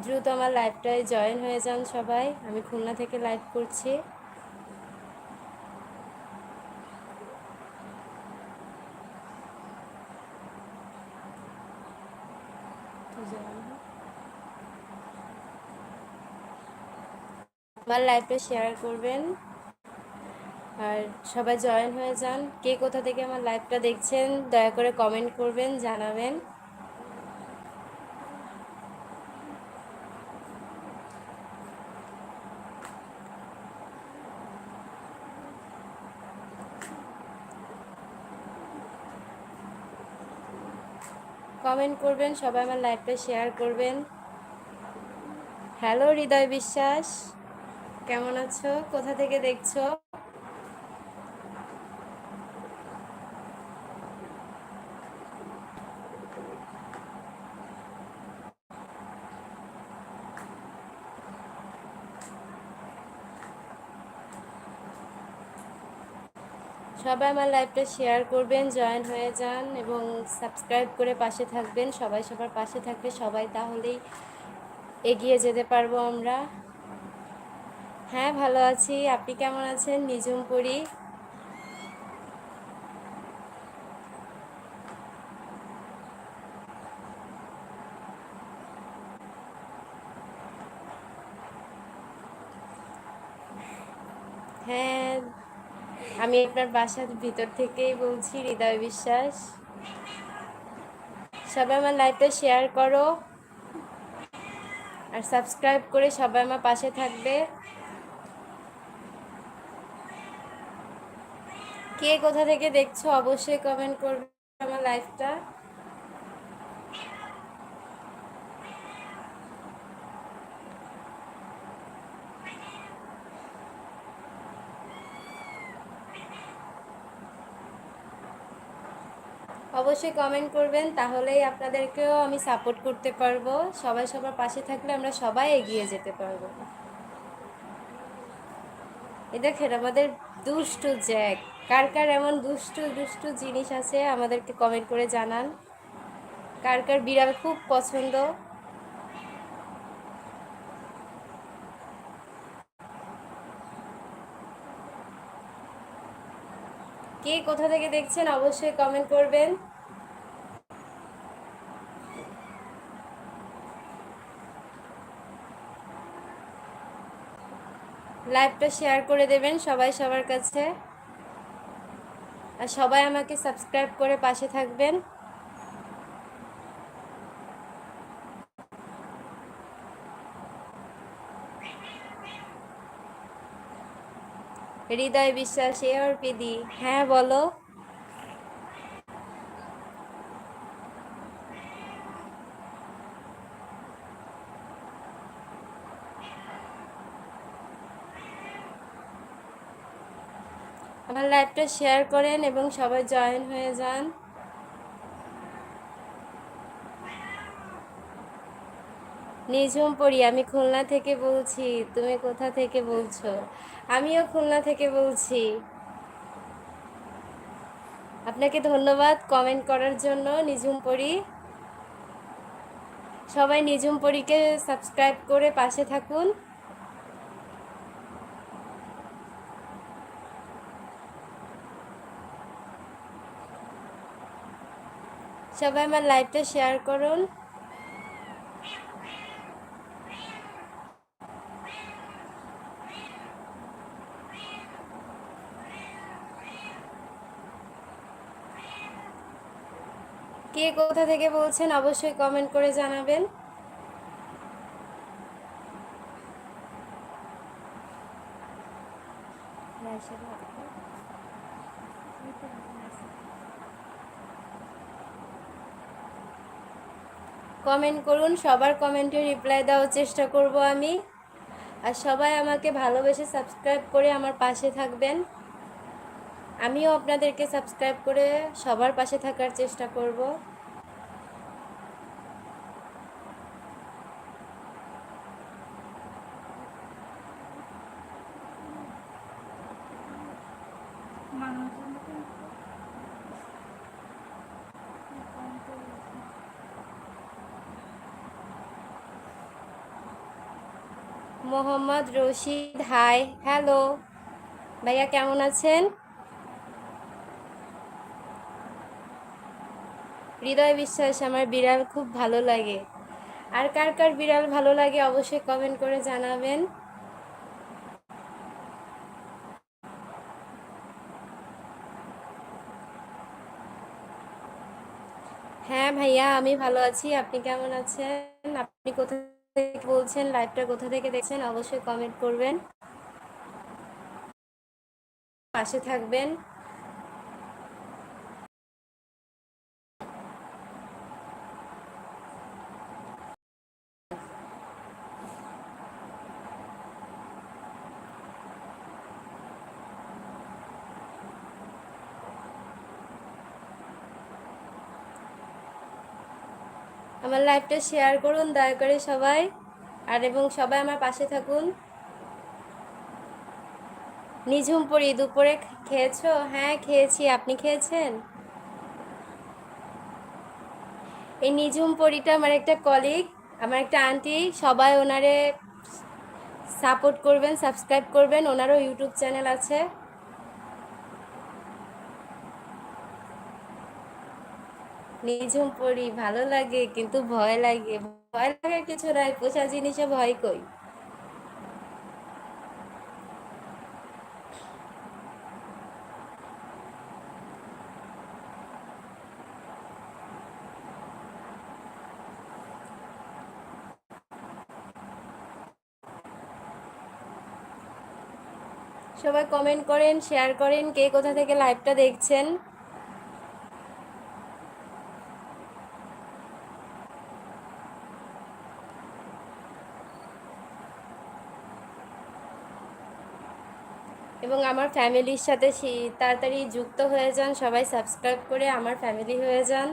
দ্রুত আমার লাইভটায় জয়েন হয়ে যান সবাই। আমি খুলনা থেকে লাইভ করছি। আমার লাইভটা শেয়ার করবেন। আর সবাই জয়েন হয়ে যান। কে কোথা থেকে আমার লাইভটা দেখছেন, দয়া করে কমেন্ট করবেন, জানাবেন। কমেন্ট করবেন, সবাই আমার লাইভটা শেয়ার করবেন। হ্যালো হৃদয় বিশ্বাস। কেমন আছো? কোথা থেকে দেখছ? সবাই আমার লাইভটা শেয়ার করবেন, জয়েন হয়ে যান এবং সাবস্ক্রাইব করে পাশে থাকবেন। সবাই সবার পাশে থাকলে সবাই তাহলেই এগিয়ে যেতে পারব আমরা। হ্যাঁ ভালো আছি। আপনি কেমন আছেন? নিজুম পড়ি হ্যাঁ আমি আপনার বাসার ভিতর থেকেই বলছি, হৃদয় বিশ্বাস। সবাই আমার লাইভটা শেয়ার করো আর সাবস্ক্রাইব করে সবাই আমার পাশে থাকবে। কে কোথা থেকে দেখছ অবশ্যই কমেন্ট করবে আমার লাইভটা অবশ্যই কমেন্ট করবেন, তাহলেই আপনাদেরকেও আমি সাপোর্ট করতে পারব। সবাই সবার পাশে থাকলে আমরা সবাই এগিয়ে যেতে পারব। এ দেখেন, আমাদের দুষ্টু জ্যাক। কার কার এমন দুষ্টু দুষ্টু জিনিস আছে, আমাদেরকে কমেন্ট করে জানান। কার কার বিড়াল খুব পছন্দ। কে কোথা থেকে দেখছেন, অবশ্যই কমেন্ট করবেন। লাইভটা শেয়ার করে দেবেন সবাই সবার কাছে। আর সবাই আমাকে সাবস্ক্রাইব করে পাশে থাকবেন। হৃদয় বিশ্বাস, এ অর্পিদি হ্যাঁ বলো আমার লাইভটা শেয়ার করেন এবং সবাই জয়েন হয়ে যান। নিঝুম পড়ি আমি খুলনা থেকে বলছি। তুমি কোথা থেকে বলছো? আমিও খুলনা থেকে বলছি। আপনাকে ধন্যবাদ কমেন্ট করার জন্য, নিঝুম পড়ি সবাই নিঝুম পরীকে সাবস্ক্রাইব করে পাশে থাকুন। সবাই আমার লাইভটা শেয়ার করুন। কে কোথা থেকে বলছেন অবশ্যই কমেন্ট করে জানাবেন। কমেন্ট করুন, সবার কমেন্টে রিপ্লাই দেওয়ার চেষ্টা করব আমি। আর সবাই আমাকে ভালোবেসে সাবস্ক্রাইব করে আমার পাশে থাকবেন। আমিও আপনাদেরকে সাবস্ক্রাইব করে সবার পাশে থাকার চেষ্টা করব। Mohammad Rashid, hi, hello. ভাইয়া, কেমন আছেন? হৃদয় বিশ্বাস, আমার বিড়াল খুব ভালো লাগে। আর কার কার বিড়াল ভালো লাগে অবশ্যই কমেন্ট করে জানাবেন। হ্যাঁ ভাইয়া, আমি ভালো আছি। আপনি কেমন আছেন? আপনি কোথা থেকে বলছেন লাইভটা কোথা থেকে দেখছেন অবশ্যই কমেন্ট করবেন। পাশে থাকবেন। আমার লাইভটা শেয়ার করুন, দয়া করে সবাই। আর এবং সবাই আমার পাশে থাকুন। নিঝুম পরি দুপুরে খেয়েছো? হ্যাঁ খেয়েছি। আপনি খেয়েছেন? এই নিঝুম পরিটা আমার একটা কলিগ আমার একটা আন্টি সবাই ওনারে সাপোর্ট করবেন সাবস্ক্রাইব করবেন। ওনারও ইউটিউব চ্যানেল আছে। নিঝুম পড়ি, ভালো লাগে, কিন্তু ভয় লাগে। ভয় লাগার কিছু নাই পোষা জিনিসে ভয় কই? সবাই কমেন্ট করেন শেয়ার করেন, কে কোথা থেকে লাইভটা দেখছেন? এবং আমার ফ্যামিলির সাথে তাড়াতাড়ি যুক্ত হয়ে যান, সবাই সাবস্ক্রাইব করে আমার ফ্যামিলি হয়ে যান।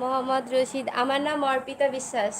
মোহাম্মদ রশিদ, আমার নাম অর্পিতা বিশ্বাস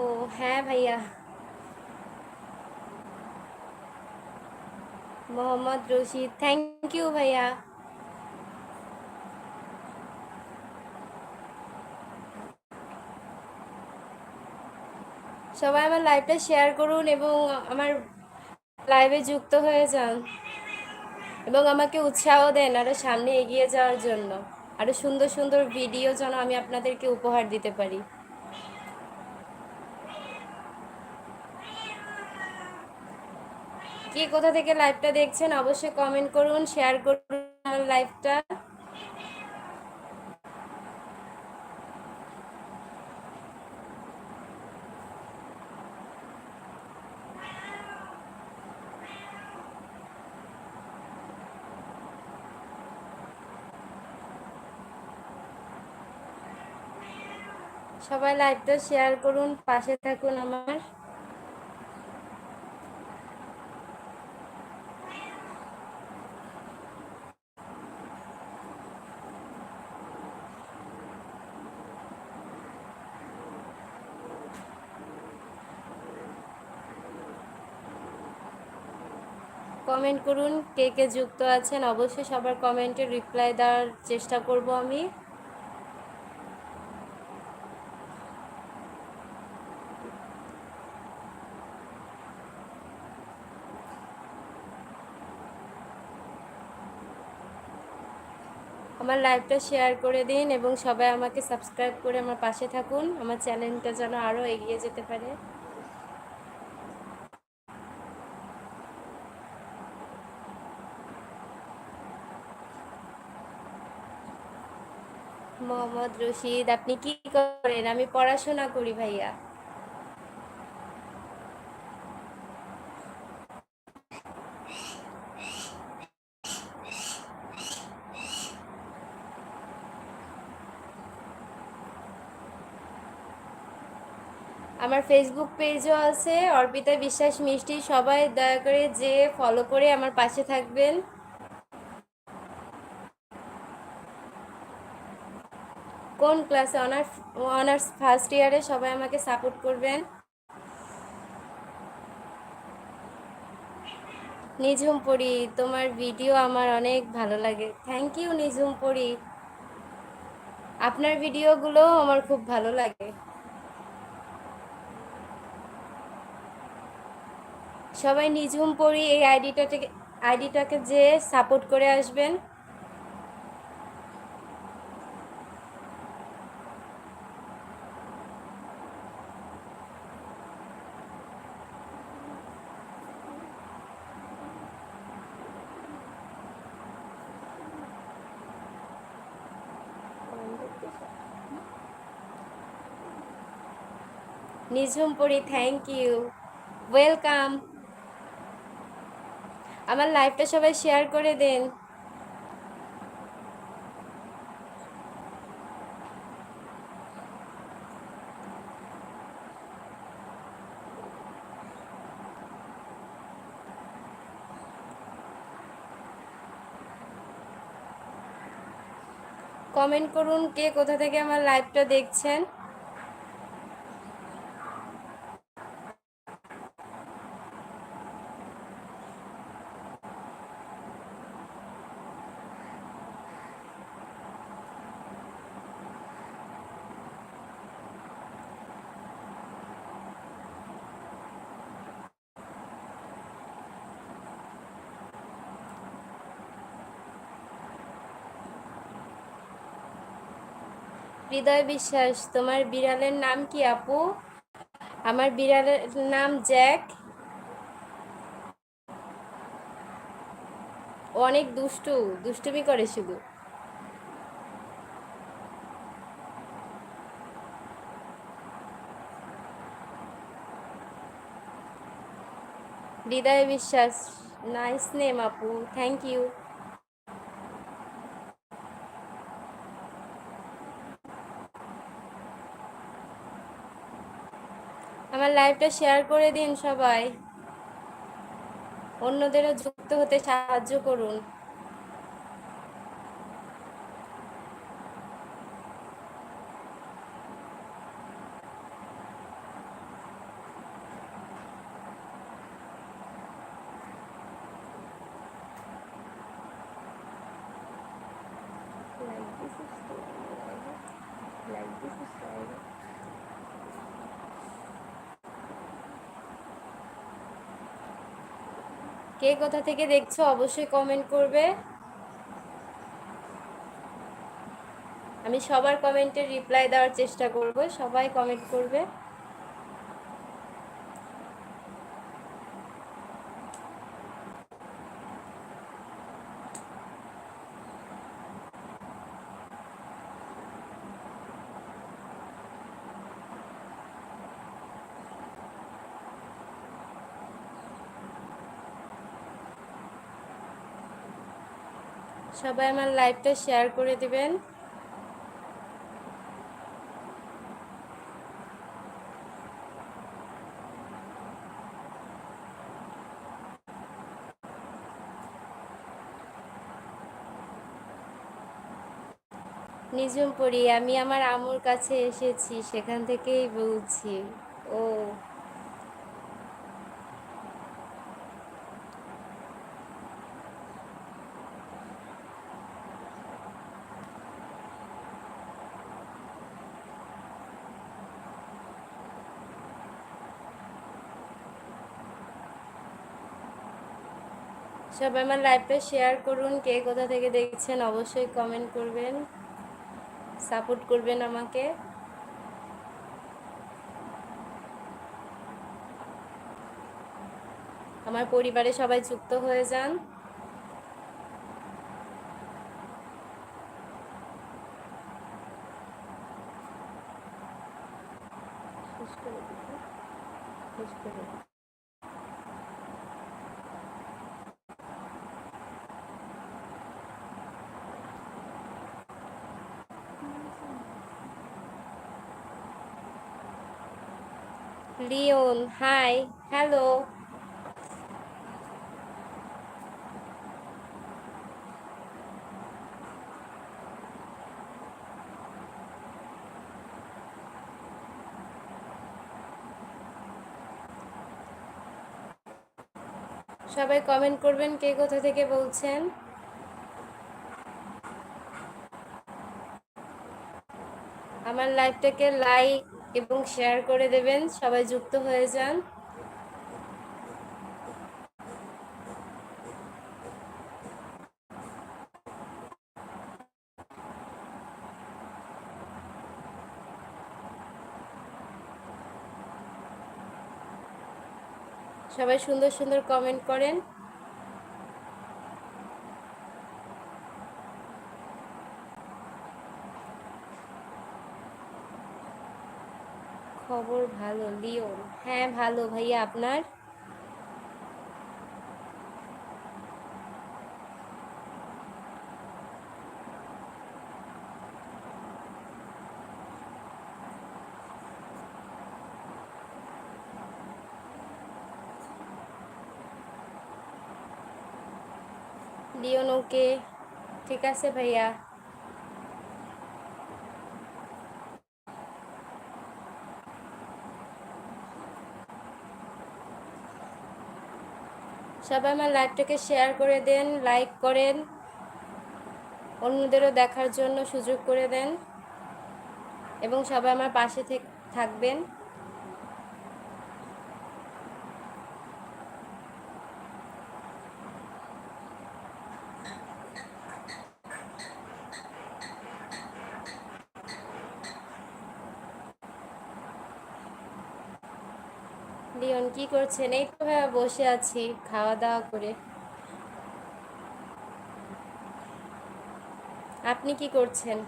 ও হ্যাঁ ভাইয়া। মোহাম্মদ রশিদ থ্যাংক ইউ ভাইয়া। সবাই আমার লাইভটা শেয়ার করুন এবং আমার লাইভে যুক্ত হয়ে যান এবং আমাকে উৎসাহ দেন আরও সামনে এগিয়ে যাওয়ার জন্য। আরও সুন্দর সুন্দর ভিডিও যেন আমি আপনাদেরকে উপহার দিতে পারি। কে কোথা থেকে লাইভটা দেখছেন, অবশ্যই কমেন্ট করুন শেয়ার করুন আমার লাইভটা সবাই লাইভটা শেয়ার করুন, পাশে থাকুন আমার। কমেন্ট করুন, কে কে যুক্ত আছেন, অবশ্যই সবার কমেন্টে রিপ্লাই দেওয়ার চেষ্টা করব আমি। আমার লাইভটা শেয়ার করে দিন এবং সবাই আমাকে সাবস্ক্রাইব করে আমার পাশে থাকুন। আমার চ্যানেলটা যেন আরও এগিয়ে যেতে পারে। মোহাম্মদ রশিদ, আপনি কি করেন? আমি পড়াশোনা করি ভাইয়া। আমার ফেসবুক পেজও আছে, অর্পিতা বিশ্বাস মিষ্টি। সবাই দয়া করে যে ফলো করে আমার পাশে থাকবেন। কোন ক্লাসে অনার্স অনার্স ফার্স্ট ইয়ারে সবাই আমাকে সাপোর্ট করবেন? নিঝুম পড়ি তোমার ভিডিও আমার অনেক ভালো লাগে। থ্যাংক ইউ নিঝুম পড়ি আপনার ভিডিওগুলো আমার খুব ভালো লাগে। সবাই নিঝুম পড়ি এই আইডিটাকে আইডিটাকে যে সাপোর্ট করে আসবেন নিঝুম থ্যাংক ইউ ওয়েলকাম আমার লাইভটা সবাই শেয়ার করে দেন। কমেন্ট করুন কে কোথা থেকে আমার লাইভটা দেখছেন। হৃদয় বিশ্বাস, তোমার বিড়ালের নাম কি আপু? আমার বিড়ালের নাম জ্যাক। অনেক দুষ্টু, দুষ্টুমি করে শুধু। হৃদয় বিশ্বাস নাইস নেম আপু থ্যাংক ইউ আমার লাইভটা শেয়ার করে দিন সবাই। অন্যদেরও যুক্ত হতে সাহায্য করুন। কে কোথা থেকে দেখছ অবশ্যই কমেন্ট করবে। আমি সবার কমেন্টের রিপ্লাই দেওয়ার চেষ্টা করব, সবাই কমেন্ট করবে। সবাই আমার লাইভটা শেয়ার করে দিবেন। নিজুম পড়ি আমি আমার আমুর কাছে এসেছি, সেখান থেকেই বলছি। ও। সবাই আমার লাইভটা শেয়ার করুন, কে কোথা থেকে দেখছেন অবশ্যই কমেন্ট করবেন সাপোর্ট করবেন আমাকে। আমার পরিবারে সবাই যুক্ত হয়ে যান। শেষ করে লিওন হাই হ্যালো সবাই কমেন্ট করবেন কে কোথা থেকে বলছেন? আমার লাইফটাকে লাইক এবং শেয়ার করে দেবেন। সবাই যুক্ত হয়ে যান। সবাই সুন্দর সুন্দর কমেন্ট করেন। খবর ভালো লিওন হ্যাঁ ভালো ভাইয়া আপনার? Leon okay. ঠিক আছে ভাইয়া। সবাই আমার লাইভটাকে শেয়ার করে দেন, লাইক করেন, অন্যদেরও দেখার জন্য সুযোগ করে দেন এবং সবাই আমার পাশে থাকবেন লিওন কি করছেন? এই তো ভাইয়া বসে আছি খাওয়া দাওয়া করে। আপনি কি করছেন?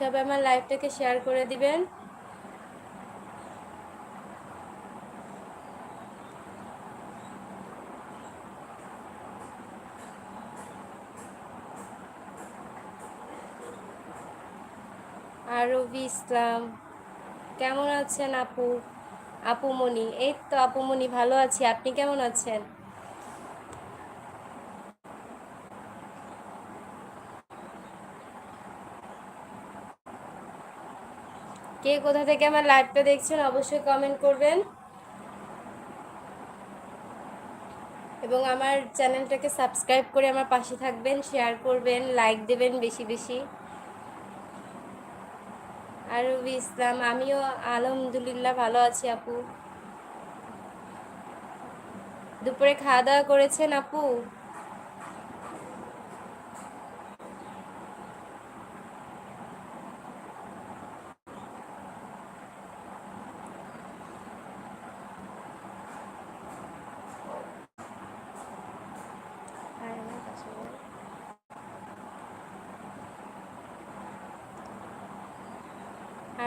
সবাই আমার লাইভটাকে শেয়ার করে দিবেন। আরবি, ইসলাম, কেমন আছেন আপু? আপুমণি এই তো আপুমণি ভালো আছি, আপনি কেমন আছেন? কে কোথা থেকে আমার লাইভটা দেখছেন, অবশ্যই কমেন্ট করবেন। এবং আমার চ্যানেলটাকে সাবস্ক্রাইব করে আমার পাশে থাকবেন শেয়ার করবেন লাইক দেবেন বেশি বেশি। আরবি ইসলাম, আমিও আলহামদুলিল্লাহ ভালো আছি আপু। দুপুরে খাওয়া দাওয়া করেছেন আপু?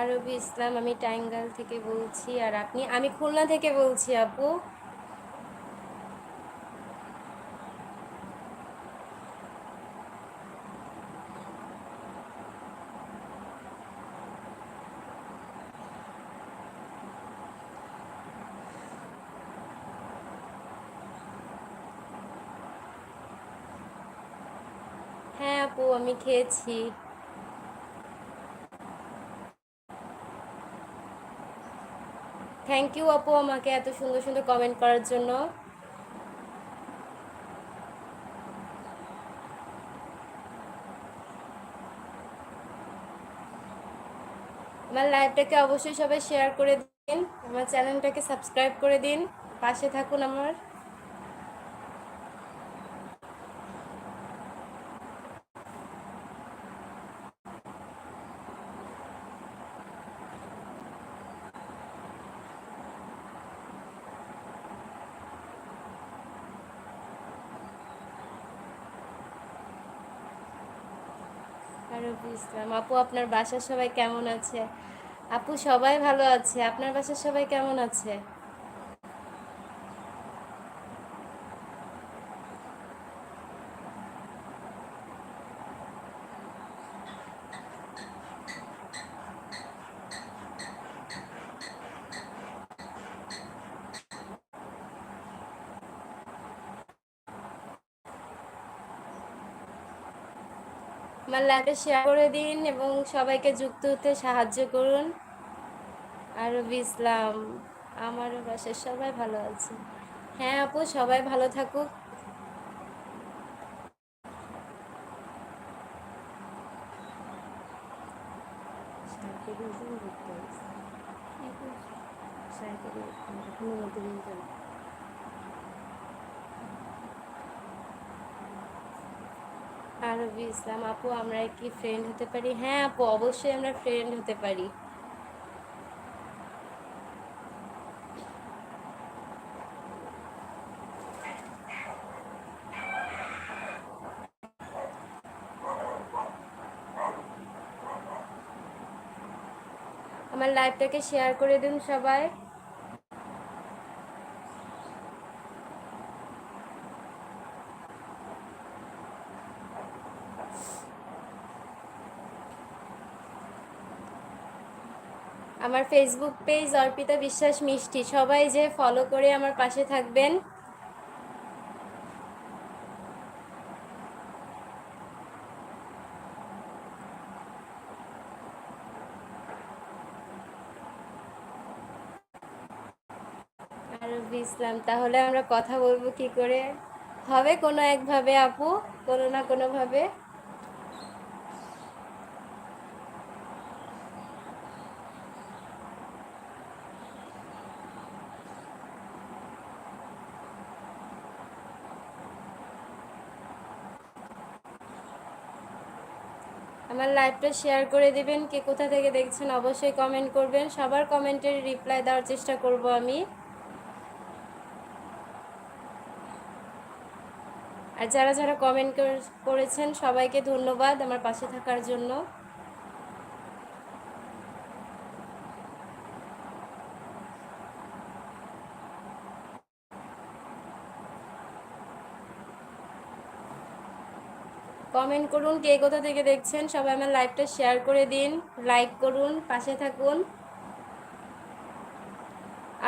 আরবি ইসলাম আমি টাইঙ্গাল থেকে বলছি, আর আপনি, আমি খুলনা থেকে বলছি আপু। হ্যাঁ আপু, আমি খেয়েছি। থ্যাংক ইউ আপু আমাকে এত সুন্দর সুন্দর কমেন্ট করার জন্য। আমার লাইভটাকে অবশ্যই সবাই শেয়ার করে দিন। আমার চ্যানেলটাকে সাবস্ক্রাইব করে দিন। পাশে থাকুন আমার আরবি ইসলাম আপু, আপনার বাসার সবাই কেমন আছে? আপু, সবাই ভালো আছে। আপনার বাসার সবাই কেমন আছে? আমার লাইভে শেয়ার করে দিন এবং সবাইকে যুক্ত হতে সাহায্য করুন। আরবি ইসলাম আমারও বাসায় সবাই ভালো আছে। হ্যাঁ আপু সবাই ভালো থাকুক। আরবি, ইসলাম। আপু, আমরা কি ফ্রেন্ড হতে পারি? হ্যাঁ আপু, অবশ্যই আমরা ফ্রেন্ড হতে পারি। আমার লাইভটাকে শেয়ার করে দিন সবাই। আমার ফেসবুক পেজ অর্পিতা বিশ্বাস মিষ্টি। সবাই যে ফলো করে আমার পাশে থাকবেন। ইসলাম তাহলে আমরা কথা বলব কি করে? হবে কোনো একভাবে আপু? কোনো না কোনোভাবে? আমার লাইভটা শেয়ার করে দেবেন, কে কোথা থেকে দেখছেন অবশ্যই কমেন্ট করবেন। সবার কমেন্টের রিপ্লাই দেওয়ার চেষ্টা করব আমি। আর যারা যারা কমেন্ট করেছেন, সবাইকে ধন্যবাদ আমার পাশে থাকার জন্য। কমেন্ট করুন কে কোথা থেকে দেখছেন। সবাই আমার লাইভটা শেয়ার করে দিন লাইক করুন, পাশে থাকুন।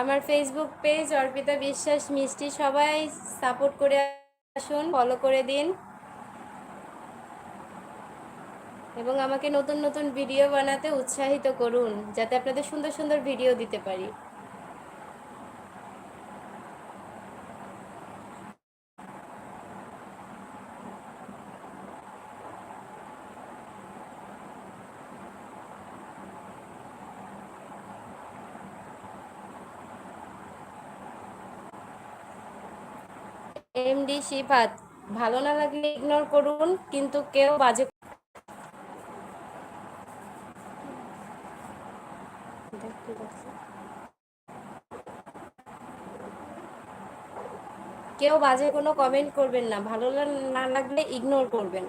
আমার ফেসবুক পেজ অর্পিতা বিশ্বাস মিষ্টি, সবাই সাপোর্ট করে আসুন ফলো করে দিন। এবং আমাকে নতুন নতুন ভিডিও বানাতে উৎসাহিত করুন, যাতে আপনাদের সুন্দর সুন্দর ভিডিও দিতে পারি। এমডি শিফাত ভালো না লাগলে ইগনোর করুন, কিন্তু কেউ বাজে কেউ বাজে কোনো কমেন্ট করবেন না, ভালো না লাগলে ইগনোর করবেন।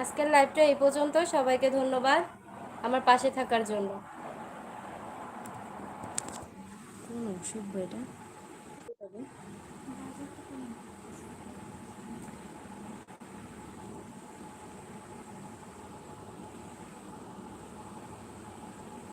আজকের লাইভটা এই পর্যন্ত সবাইকে ধন্যবাদ আমার পাশে থাকার জন্য। কোন অসভ্য এটা?